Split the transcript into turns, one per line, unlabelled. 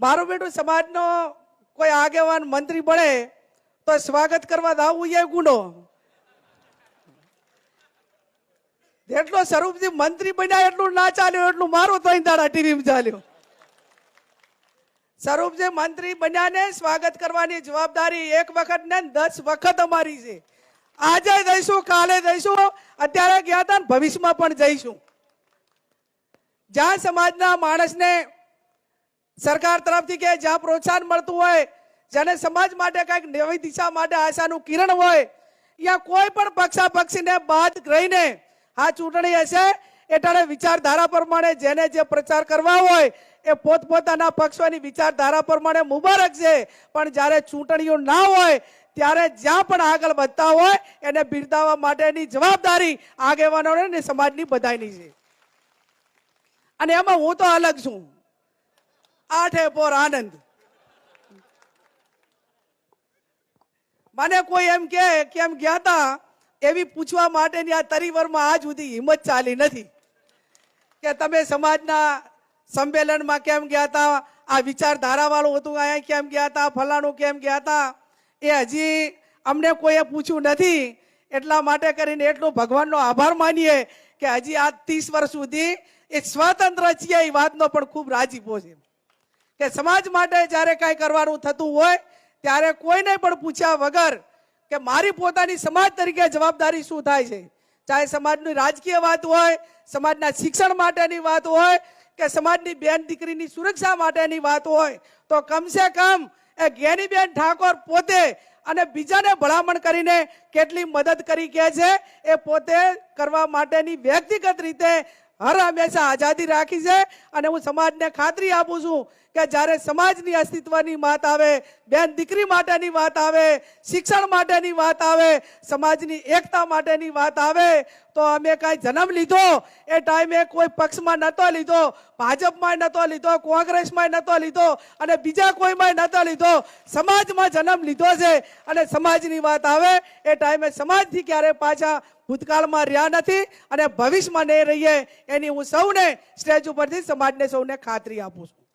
મારું બેટો સમાજનો કોઈ આગેવાન મંત્રી બને તો સ્વાગત કરવા દાવું એ ગુનો. જેટલો સ્વરૂપજી મંત્રી બન્યા એટલું ના ચાલ્યું, એટલું મારું ત્રણ દાડા ટીવીમાં ચાલ્યું. સ્વરૂપજી મંત્રી બન્યાને સ્વાગત કરવાની જવાબદારી એક વખત ને દસ વખત અમારી છે. આજે જઈશું, કાલે જઈશું, અત્યારે ગયા હતા ને ભવિષ્યમાં પણ જઈશું. જ્યાં સમાજના માણસને સરકાર તરફથી કે જ્યાં પ્રોત્સાહન મળતું હોય, જેને સમાજ માટે કંઈક નવી દિશા માટે આશાનું કિરણ હોય ત્યાં કોઈ પણ પક્ષાપક્ષીને બાદ રહીને આ ચૂંટણી હશે એટલે વિચારધારા પ્રમાણે જેને જે પ્રચાર કરવા હોય, એ પોતપોતાના પક્ષોની વિચારધારા પ્રમાણે મુબારક છે પણ જ્યારે ચૂંટણીઓ ના હોય, ત્યારે જ્યાં પણ આગળ વધતા હોય, એને બિરદાવવા માટેની જવાબદારી આગેવાનોને સમાજની બધાની છે. અને એમાં હું તો અલગ છું. આઠે પોર આનંદ. મને કોઈ એમ કે કેમ ગયા તા, એવી પૂછવા માટેની આ તરીવરમાં આજ સુધી હિંમત ચાલી નથી. કે તમે સમાજના સંમેલનમાં કેમ ગયા હતા આ વિચારધારાવાળું હતું, અહીંયા કેમ ગયા હતા ફલાણું કેમ ગયા હતા એ હજી અમને કોઈએ પૂછ્યું નથી. એટલા માટે કરીને એટલો ભગવાનનો આભાર માનીએ કે હજી આ ત્રીસ વર્ષ સુધી એ સ્વતંત્ર છીએ, એ વાતનો પણ ખૂબ રાજીપો છે કે સમાજ માટે જ્યારે કાંઈ કરવાનું થતું હોય, ત્યારે કોઈને પણ પૂછ્યા વગર કે મારી પોતાની સમાજ તરીકે જવાબદારી શું થાય છે? ચાહે સમાજની રાજકીય વાત હોય, સમાજના શિક્ષણ માટેની વાત હોય, કે સમાજની બેન દીકરીની સુરક્ષા માટેની વાત હોય, તો કમસે કમ એ જ્ઞાનીબેન ઠાકોર પોતે અને બીજાને ભલામણ કરીને કેટલી મદદ કરી કે છે, એ પોતે કરવા માટેની વ્યક્તિગત રીતે હર હંમેશા આઝાદી રાખી છે. અને હું સમાજને ખાતરી આપું છું કે જ્યારે સમાજની અસ્તિત્વની વાત આવે, બેન દીકરી માટેની વાત આવે, શિક્ષણ માટેની વાત આવે, સમાજની એકતા માટેની વાત આવે, તો અમે કાંઈ જન્મ લીધો, એ ટાઈમે કોઈ પક્ષમાં નહોતો લીધો, ભાજપમાં નહોતો લીધો, કોંગ્રેસમાં નહોતો લીધો, અને બીજા કોઈમાં નહોતો લીધો. સમાજમાં જન્મ લીધો છે, અને સમાજની વાત આવે, એ ટાઈમે સમાજથી ક્યારે પાછા ભૂતકાળમાં રહ્યા નથી, અને ભવિષ્યમાં નહીં રહીએ, એની હું સૌને સ્ટેજ ઉપરથી સમાજને સૌને ખાતરી આપું છું.